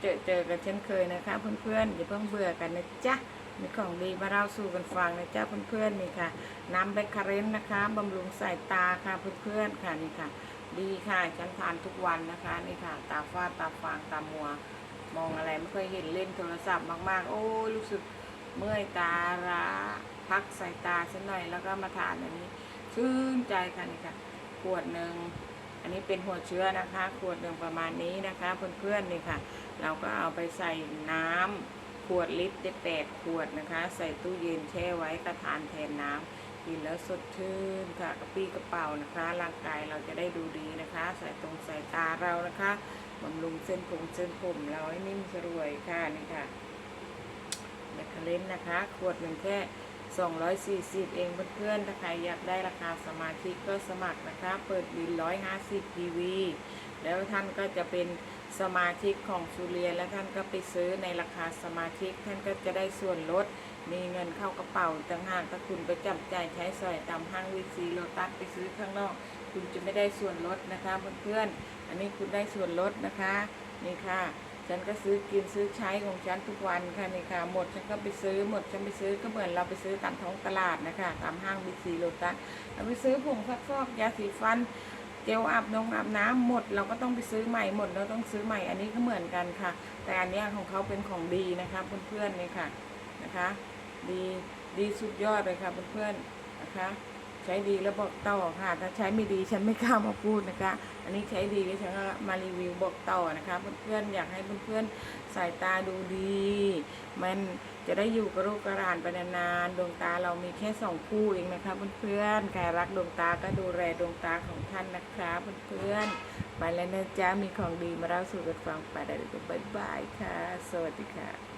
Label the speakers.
Speaker 1: เจอเจอกันเช่นเคยนะคะ เพื่อนๆอย่าเพิ่งเบื่อกันนะจ๊ะมีของดีมาเล่าสู่กันฟังนะจ๊ะเพื่อนๆนี่ค่ะ น้ำแบคคาเรนนะคะบำรุงสายตาค่ะเพื่อนๆค่ะนี่ค่ะ ดีค่ะฉันทานทุกวันนะคะนี่ค่ะ ตาฝ้าตาฟางตามัว มองอะไรไม่เคยเห็นเล่นโทรศัพท์มากๆ โอ้รู้สึกเมื่อยตาล้าพักสายตาสักหน่อยแล้วก็มาทานอันนี้ชื่นใจค่ะนี่ค่ะขวดหนึ่ง อันนี้เป็นหัวเชื้อนะคะขวดหนึ่งประมาณนี้นะคะเพื่อนๆนี่ค่ะ เราก็เอาไปใส่น้ำขวดลิตรได้แปดขวดนะคะ ใส่ตู้เย็นแช่ไว้ก็ทานแทนน้ำกินแล้วสดชื่นค่ะกระปี้กระเป๋านะคะ ร่างกายเราจะได้ดูดีนะคะใส่ตรงใส่ตาเรานะคะบำรุงเส้นผมเส้นผมเราให้นิ่มสรวยค่ะนี่ค่ะแบคเคเลนนะคะ ขวดหนึ่งแค่ 240 เองเพื่อนๆ ถ้าใครอยากได้ราคาสมาชิกก็สมัครนะคะ เปิดบิน150 PV แล้วท่านก็จะเป็นสมาชิกของซูเรียนแล้วท่านก็ไปซื้อในราคาสมาชิก ท่านก็จะได้ส่วนลด มีเงินเข้ากระเป๋าต่างหากถ้าคุณไปจับจ่ายใช้สอยตามห้างวิซีโลตัสไปซื้อข้างนอก คุณจะไม่ได้ส่วนลดนะคะเพื่อนๆ อันนี้คุณได้ส่วนลดนะคะ นี่ค่ะ ฉันก็ซื้อกินซื้อใช้ของฉันทุกวันค่ะนี่ค่ะ หมดฉันก็ไปซื้อหมดฉันไปซื้อก็เหมือนเราไปซื้อตามท้องตลาดนะคะตามห้างบิ๊กซีโลตัสเราไปซื้อผงซักฟอกยาสีฟันเจลอาบนงอาบน้ำหมดเราก็ต้องไปซื้อใหม่หมดเราต้องซื้อใหม่อันนี้ก็เหมือนกันค่ะ แต่อันนี้ของเขาเป็นของดีนะคะเพื่อนๆนี่ค่ะนะคะ ดีดีสุดยอดเลยค่ะเพื่อนๆนะคะ ใช้ดีแล้วบอกต่อค่ะ ถ้าใช้ไม่ดีฉันไม่กล้ามาพูดนะคะ อันนี้ใช้ดีแล้วฉันก็มารีวิวบอกต่อนะคะ เพื่อนๆอยากให้เพื่อนๆสายตาดูดี มันจะได้อยู่กับโรคกระรานไปนานๆดวงตาเรามีแค่สองคู่เองนะคะเพื่อนๆใครรักดวงตาก็ดูแลดวงตาของท่านนะคะเพื่อนๆไปแล้วนะจ๊ะมีของดีมาเล่าสู่กันฟังไปได้เลยก็บายบายค่ะ สวัสดีค่ะ